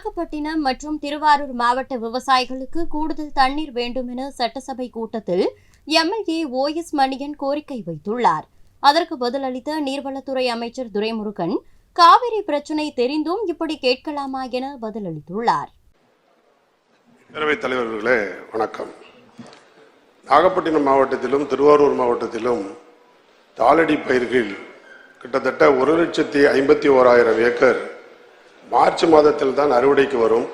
நாகப்பட்டினம் மற்றும் திருவாரூர் மாவட்ட விவசாயிகளுக்கு கூடுதல் தண்ணீர் வேண்டும் என சட்டசபை கூட்டத்தில் எம்எல்ஏ ஓ எஸ் மணியன் கோரிக்கை வைத்துள்ளார். அதற்கு பதிலளித்த நீர்வளத்துறை அமைச்சர் துரைமுருகன் காவிரி பிரச்சினை தெரிந்தும் இப்படி கேட்கலாமா என பதிலளித்துள்ளார். பேரவைத் தலைவர்களே வணக்கம். நாகப்பட்டினம் மாவட்டத்திலும் திருவாரூர் மாவட்டத்திலும் தாளடி பயிர்கள் கிட்டத்தட்ட ஒரு லட்சத்தி ஐம்பத்தி ஓராயிரம் ஏக்கர் மார்ச் மாதத்தில் தான் அறுவடைக்கு வரும்.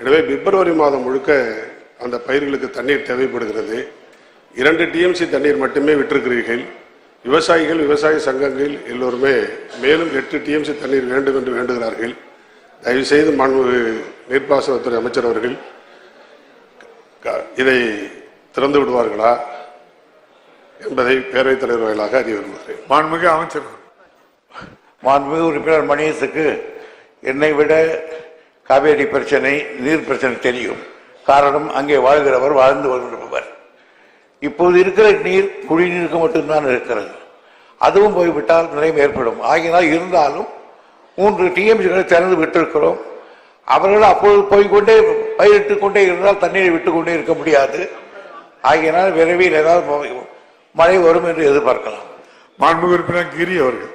எனவே பிப்ரவரி மாதம் முழுக்க அந்த பயிர்களுக்கு தண்ணீர் தேவைப்படுகிறது. இரண்டு டிஎம்சி தண்ணீர் மட்டுமே விட்டிருக்கிறீர்கள். விவசாயிகள் விவசாய சங்கங்கள் எல்லோருமே மேலும் எட்டு டிஎம்சி தண்ணீர் வேண்டும் என்று வேண்டுகிறார்கள். தயவுசெய்து மாண்பு நீர்ப்பாசனத்துறை அமைச்சர் அவர்கள் இதை திறந்து விடுவார்களா என்பதை பேரவைத் தலைவர் வாயிலாக அறிய விரும்புகிறேன் மாண்புமிகு அமைச்சர் மாண்புமிகு உறுப்பினர் மணியசுக்கு என்னை விட காவேரி பிரச்சனை நீர் பிரச்சனை தெரியும். காரணம் அங்கே வாழ்கிறவர் வாழ்ந்து வருகிறவர் இப்போது இருக்கிற நீர் குடிநீருக்கு மட்டும்தான் இருக்கிறது. அதுவும் போய்விட்டால் நிலைமை ஏற்படும். ஆகினால் இருந்தாலும் மூன்று டிஎம்சிகளை திறந்து விட்டிருக்கிறோம். அவர்கள் அப்போது போய்க்கொண்டே பயிரிட்டு கொண்டே இருந்தால் தண்ணீரை விட்டுக்கொண்டே இருக்க முடியாது. ஆகினால் விரைவில் ஏதாவது மழை வரும் என்று எதிர்பார்க்கலாம். மாண்பு உறுப்பினர் கிரி அவர்கள்.